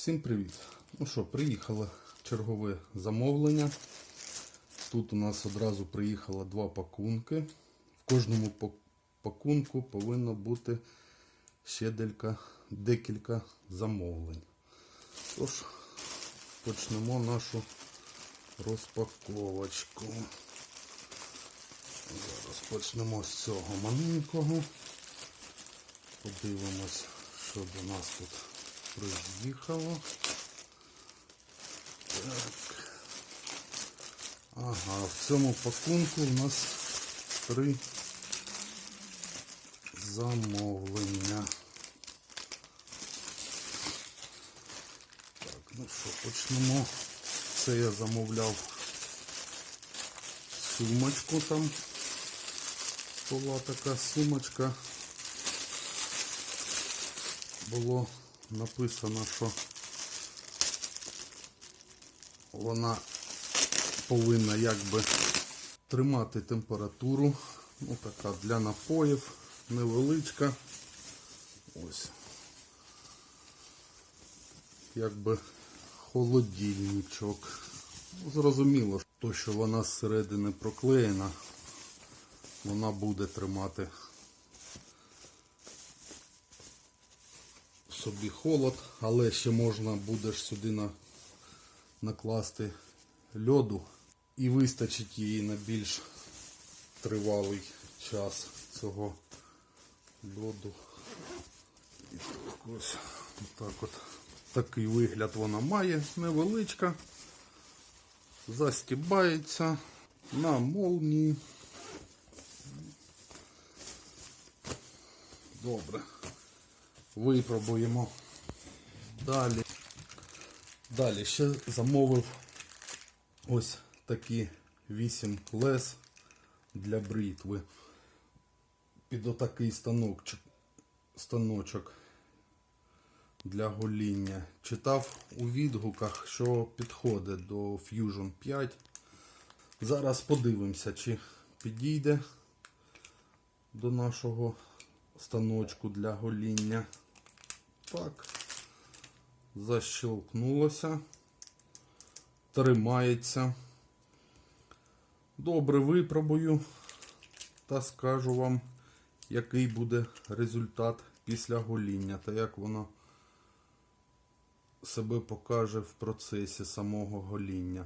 Всім привіт! Ну що, приїхало чергове замовлення. Тут у нас одразу приїхало два пакунки. В кожному пакунку повинно бути ще декілька, декілька замовлень. Тож, почнемо нашу розпаковочку. Зараз почнемо з цього маленького. Подивимось, що до нас тут приїхало. Так. Ага, в цьому пакунку у нас три замовлення. Так, ну що, почнемо. Це я замовляв сумочку там. Була така сумочка. Було написано, що вона повинна якби тримати температуру. Ну така для напоїв, невеличка. Ось. Якби холодильничок. Ну, Зрозуміло, то, що вона зсередини проклеєна, вона буде тримати собі холод, але ще можна буде сюди на, накласти льоду і вистачить її на більш тривалий час цього льоду. І так ось так от такий вигляд вона має, невеличка, застібається на молнії. Добре. Випробуємо. Далі. Далі ще замовив ось такі 8 лез для бритви. Під отакий станочок, станочок для гоління. Читав у відгуках, що підходить до Fusion 5. Зараз подивимося, чи підійде до нашого станочку для гоління. Так, защелкнулося, тримається. Добре випробую та скажу вам, який буде результат після гоління та як воно себе покаже в процесі самого гоління.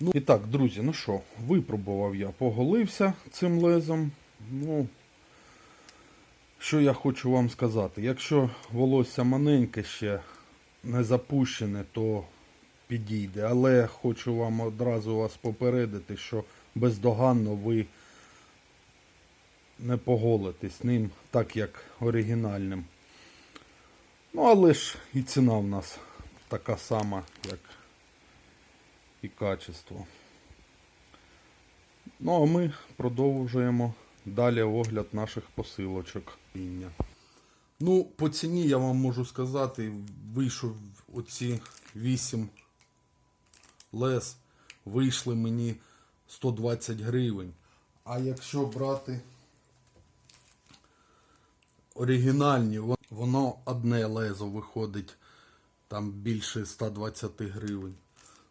Ну, і так, друзі, ну що, випробував я, поголився цим лезом. Ну, що я хочу вам сказати? Якщо волосся маленьке ще не запущене, то підійде. Але хочу вам одразу вас попередити, що бездоганно ви не поголитесь ним, так як оригінальним. Ну, але ж і ціна в нас така сама, як і качество. Ну, а ми продовжуємо далі огляд наших посилочок. Ну, по ціні я вам можу сказати, вийшов оці 8 лес, вийшли мені 120 гривень. А якщо брати оригінальні, воно одне лезо виходить там більше 120 гривень.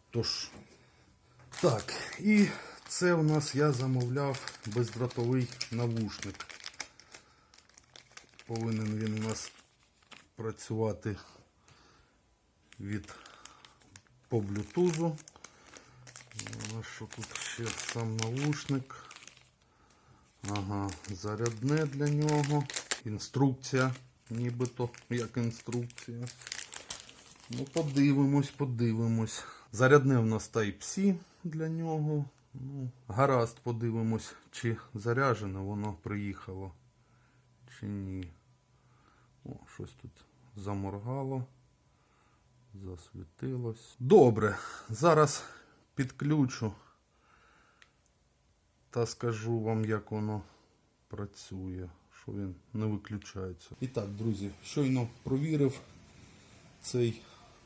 Тож, так, і це у нас я замовляв бездротовий навушник. Повинен він у нас працювати від по блютузу. Що тут ще сам навушник? Ага, зарядне для нього. Інструкція, нібито як інструкція. Ну, подивимось, подивимось. Зарядне в нас Type-C для нього. Ну, гаразд, подивимось, чи заряджене воно приїхало, чи ні. О, щось тут заморгало. Засвітилось. Добре, зараз підключу та скажу вам, як воно працює, що він не виключається. І так, друзі, щойно провірив цей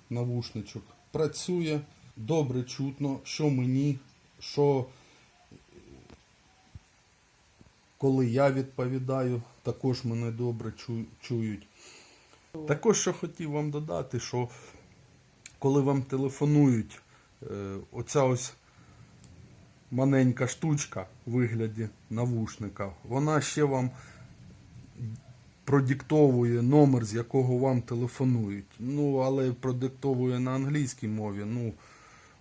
навушничок. Працює, добре чутно, що мені, що коли я відповідаю, також мене добре чують. Також що хотів вам додати, що коли вам телефонують, е, оця ось маленька штучка в вигляді навушника, вона ще вам продиктовує номер, з якого вам телефонують. Ну, але продиктовує на англійській мові. Ну,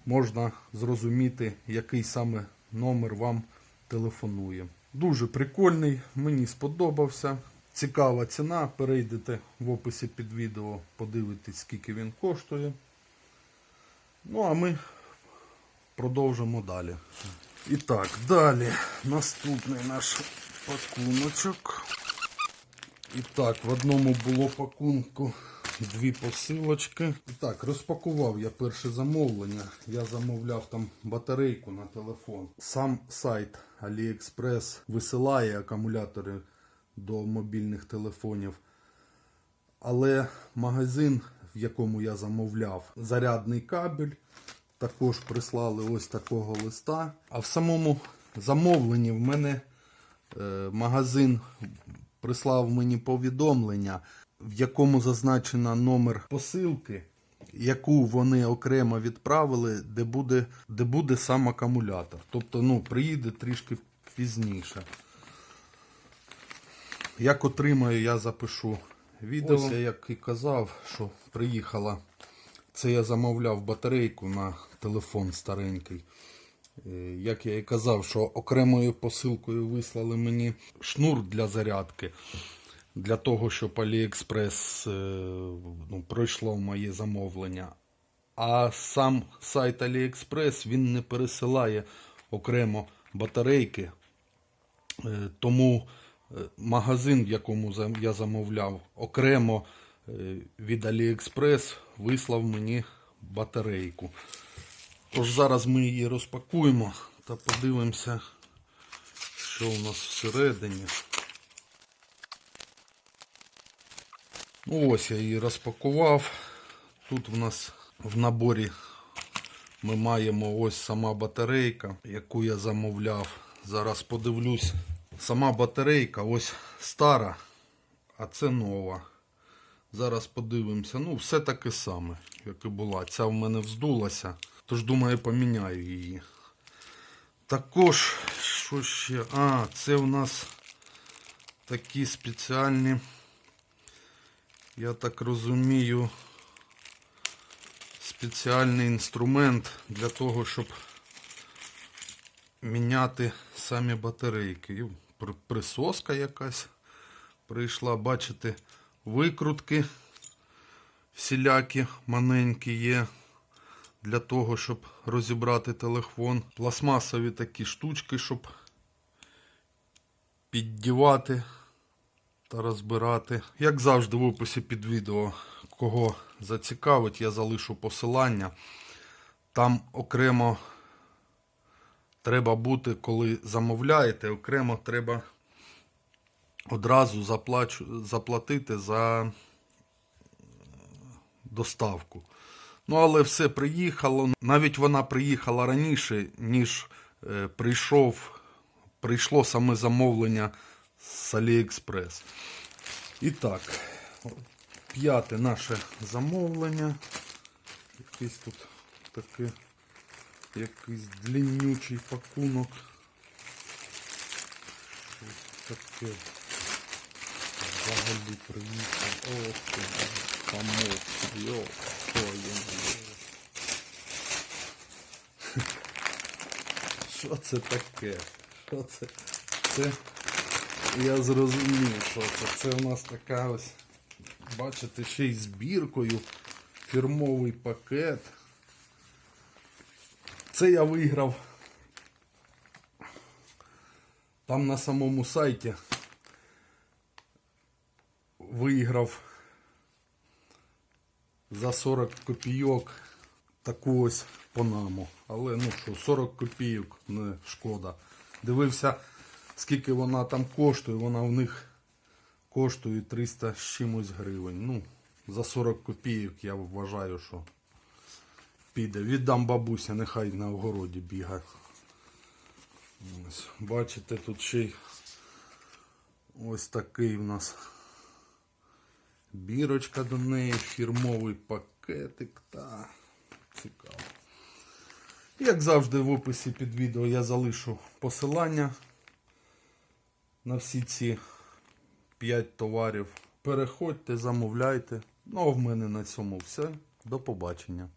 можна зрозуміти, який саме номер вам телефонує. Дуже прикольний, мені сподобався. Цікава ціна. Перейдете в описі під відео, подивитесь, скільки він коштує. Ну, а ми продовжимо далі. І так, далі наступний наш пакуночок. І так, в одному було пакунку дві посилочки. Так, розпакував я перше замовлення. Я замовляв там батарейку на телефон. Сам сайт AliExpress висилає акумулятори до мобільних телефонів. Але магазин, в якому я замовляв, зарядний кабель. Також прислали ось такого листа. А в самому замовленні в мене е, магазин прислав мені повідомлення, в якому зазначено номер посилки, яку вони окремо відправили, де буде, де буде сам акумулятор. Тобто, ну, приїде трішки пізніше. Як отримаю, я запишу відео. Ось я як і казав, що приїхала. Це я замовляв батарейку на телефон старенький. Е, Як я і казав, що окремою посилкою вислали мені шнур для зарядки. Для того, щоб AliExpress е, ну, пройшло моє замовлення. А сам сайт AliExpress він не пересилає окремо батарейки. Е, Тому е, магазин, в якому я замовляв, окремо від AliExpress вислав мені батарейку. Тож зараз ми її розпакуємо та подивимося, що у нас всередині. Ось я її розпакував. Тут в нас в наборі ми маємо ось сама батарейка, яку я замовляв. Зараз подивлюсь. Сама батарейка ось стара, а це нова. Зараз подивимося. Ну, все таке саме, як і була. Ця в мене вздулася. Тож думаю, поміняю її. Також, що ще? А, це у нас такі спеціальні, я так розумію, спеціальний інструмент для того, щоб міняти самі батарейки. Присоска якась прийшла, бачите, викрутки всілякі маленькі є для того, щоб розібрати телефон. Пластмасові такі штучки, щоб піддівати та розбирати. Як завжди, в описі під відео, кого зацікавить, я залишу посилання. Там окремо треба бути, коли замовляєте, окремо треба одразу заплачу, заплатити за доставку. Ну, але все приїхало. Навіть вона приїхала раніше, ніж е, прийшов, прийшло саме замовлення з AliExpress. І так, п'яте наше замовлення. Якийсь тут такий якийсь длиннючий пакунок. Щось таке. Взагалі приїхав. Ох ти, хамок. Йо, моє. Що це таке? Що це? Це я зрозумів, що це. Це у нас така ось, бачите, ще й збіркою. Фірмовий пакет. Це я виграв. Там на самому сайті виграв за 40 копійок таку ось панаму. Але ну що, 40 копійок не шкода. Дивився, скільки вона там коштує. Вона в них коштує 300 з чимось гривень. Ну, за 40 копійок я вважаю, що піде. Віддам бабуся, нехай на огороді бігає. Ось, бачите, тут ще й ось такий у нас бірочка до неї, фірмовий пакетик та цікаво. Як завжди, в описі під відео я залишу посилання на всі ці 5 товарів. Переходьте, замовляйте. Ну а в мене на цьому все. До побачення.